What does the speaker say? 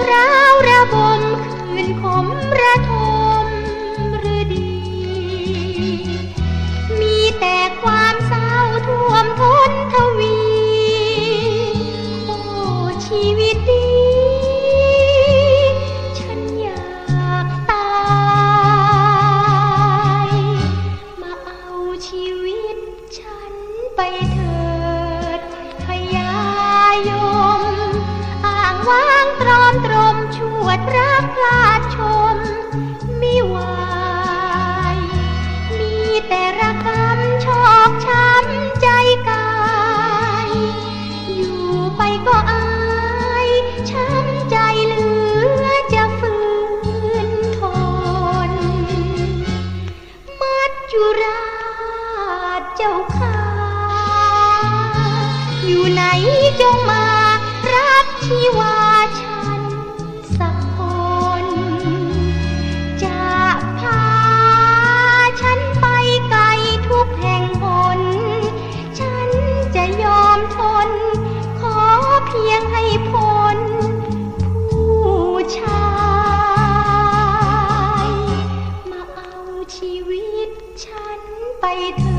ดร้าวระบมคืนขมระทมหรือดี มีแต่ความเศร้าท่วมท้นทวี โอ้ชีวิตดี ฉันอยากตาย มาเอาชีวิตฉันไป ดรักพลาดชมมิวายมีแต่ระกำชอกช้ำใจกายอยู่ไปก็อายช้ำใจเหลือจะฝืนทนมัจจุราชเจ้าค่ะ ผู้ชายมาเอาชีวิตฉันไปเถอ